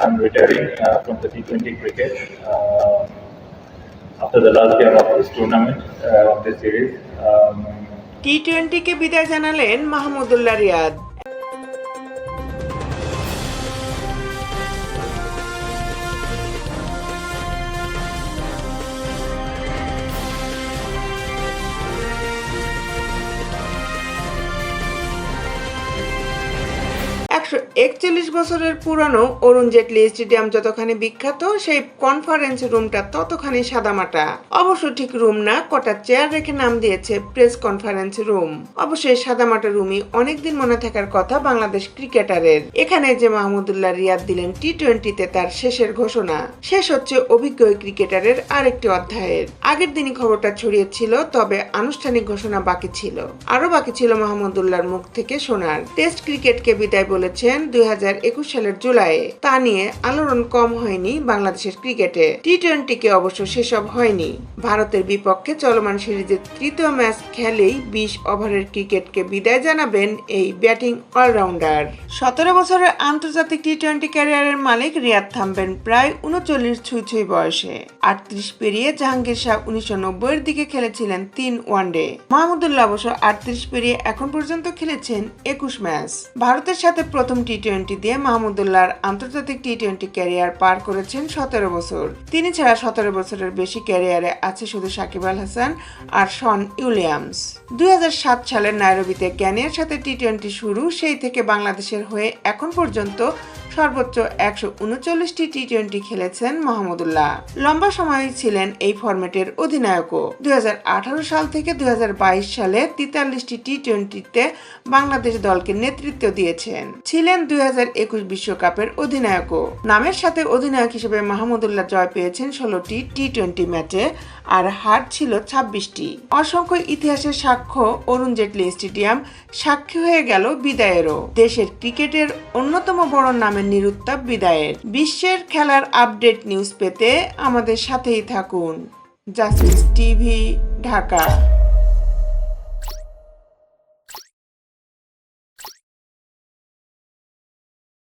I'm retiring uh, from the T20 cricket uh, after the last game of this tournament uh, of this series. Um, টি টোয়েন্টিকে বিদায় জানালেন মাহমুদুল্লাহ রিয়াদ একচল্লিশ বছরের পুরনো Arun Jaitley stadium যতখানি বিখ্যাত, সেই কনফারেন্স রুমটা ততখানি সাদামাটা। অবশ্য ঠিক রুম না, কটা চেয়ার রেখে নাম দিয়েছে প্রেস কনফারেন্স রুম অবশ্যই সাদামাটা রুমই অনেকদিন মনে থাকার কথা বাংলাদেশ ক্রিকেটারের। এখানে যে মাহমুদুল্লাহ রিয়াদ দিলেন টি টোয়েন্টিতে তার শেষের ঘোষণা। শেষ হচ্ছে অভিজ্ঞ ক্রিকেটারের আরেকটি অধ্যায়ের। আগের দিনই খবরটা ছড়িয়েছিল, তবে আনুষ্ঠানিক ঘোষণা বাকি ছিল। আরও বাকি ছিল মাহমুদুল্লাহর মুখ থেকে শোনার। টেস্ট ক্রিকেটকে বিদায় বলেছেন দুই হাজার একুশ সালের জুলাইয়ে তা নিয়ে আলোড়ন কম হয়নি বাংলাদেশের ক্রিকেটে। টি টোয়েন্টিকে অবশ্য সেসব হয়নি। ভারতের বিপক্ষে চলমান সিরিজের তৃতীয় ম্যাচ খেলেই বিশ ওভারের ক্রিকেটকে বিদায় জানাবেন এই ব্যাটিং অলরাউন্ডার। সতেরো বছরের আন্তর্জাতিক টি টোয়েন্টি ক্যারিয়ারের মালিক রিয়াদ থামবেন প্রায় উনচল্লিশ ছুঁই ছুঁই বয়সে। আটত্রিশ পেরিয়ে জাহাঙ্গীর শাহ উনিশশো নব্বইয়ের দিকে খেলেছিলেন তিন ওয়ানডে। মাহমুদুল্লাহ অবশ্য আটত্রিশ পেরিয়ে এখন পর্যন্ত খেলেছেন একুশ ম্যাচ। ভারতের সাথে প্রথম টি টোয়েন্টি দিয়ে মাহমুদুল্লাহর আন্তর্জাতিক টি টোয়েন্টি ক্যারিয়ার পার করেছেন সতেরো বছর। তিনি ছাড়া সতেরো বছরের বেশি ক্যারিয়ারে আছে শুধু সাকিব আল হাসান আর শন উইলিয়ামস। দুই হাজার সাত সালের নাইরোবিতে ক্যানিয়ার সাথে টি টোয়েন্টি শুরু, সেই থেকে বাংলাদেশের হয়ে এখন পর্যন্ত সর্বোচ্চ একশো উনচল্লিশটি টি টোয়েন্টি খেলেছেন মাহমুদুল্লাহ লম্বা সময় ছিলেন এই ফরম্যাটের অধিনায়কও। দুই হাজার আঠারো সাল থেকে দুই হাজার বাইশ সালে তেতাল্লিশটি টি টোয়েন্টিতে বাংলাদেশ দলকে নেতৃত্ব দিয়েছেন। ছিলেন দুই বিশ্বকাপের অধিনায়কও। নামের সাথে অধিনায়ক হিসেবে মাহমুদুল্লাহ জয় পেয়েছেন ষোলোটি টি টোয়েন্টি ম্যাচে আর হার ছিল ছাব্বিশটি। অসংখ্য ইতিহাসের সাক্ষ্য অরুণ জেটলি স্টেডিয়াম সাক্ষী হয়ে গেল বিদায়েরও। দেশের ক্রিকেটের অন্যতম বড় নামের নিরুত্তাপ বিদায়ের বিশ্বের খেলার আপডেট নিউজ পেতে আমাদের সাথেই থাকুন। Justice TV Dhaka.